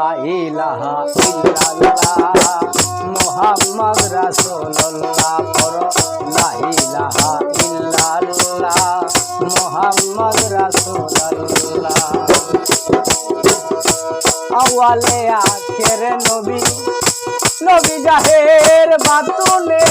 লা ইলাহা ইল্লাল্লাহ। মুহাম্মদ রাসূলুল্লাহ পড়ো লা ইলাহা ইল্লাল্লাহ। মুহাম্মদ রাসূলুল্লাহ। আওয়ালে আখের নবী নবী জাহের বাতুনে।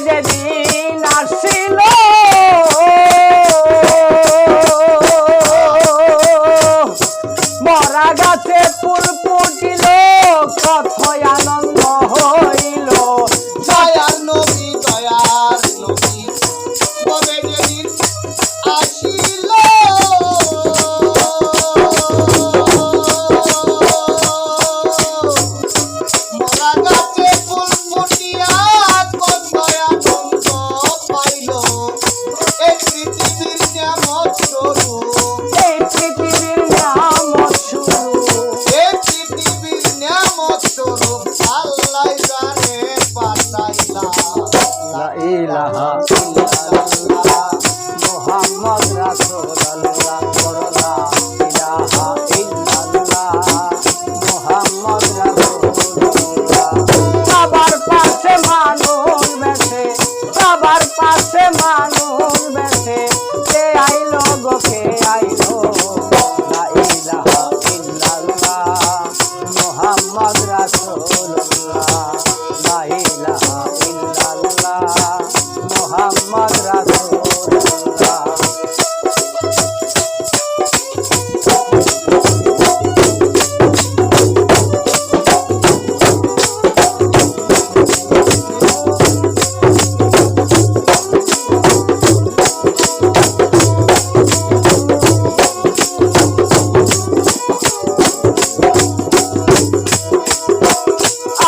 যেদিন আসিল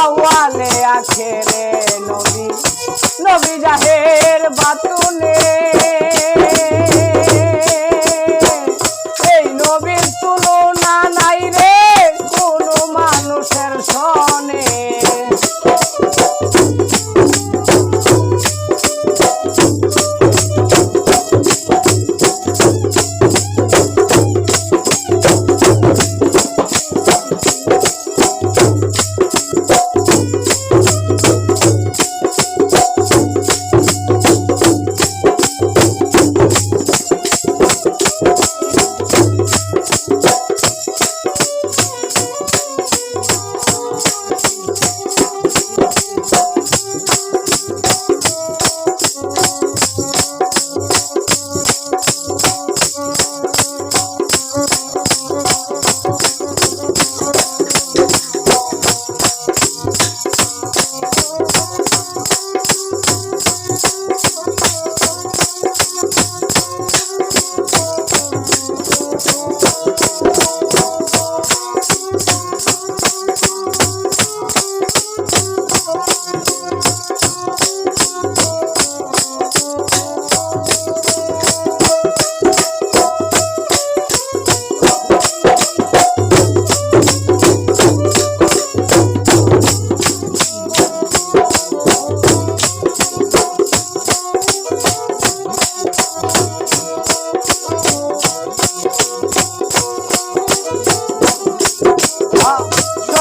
আওয়ালে আখেরে নবী। নবী জাহের বাতুনে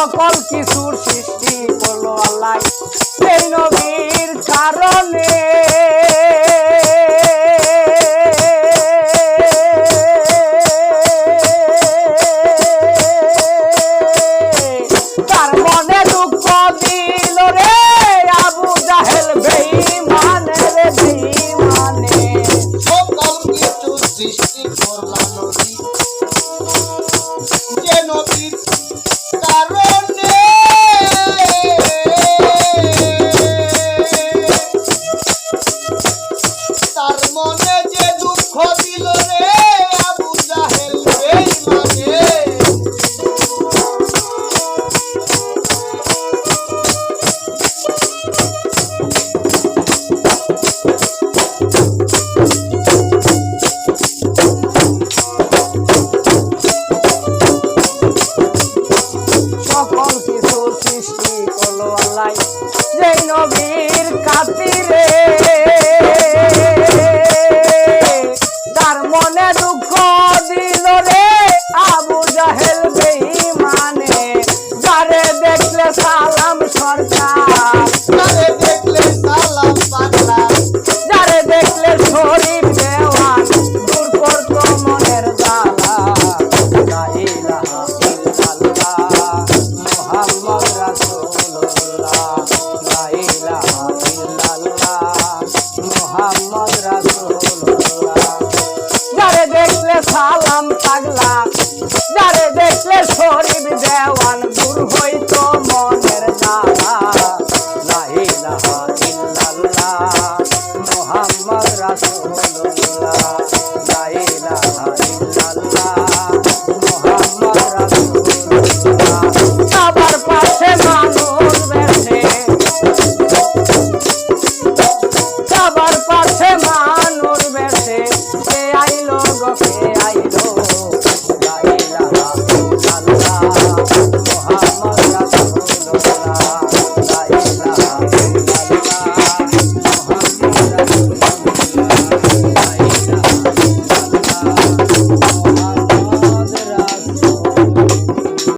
সকল কিছুর সৃষ্টি করল আল্লাহ। সেই নবীর কারণে পাগলা। যারে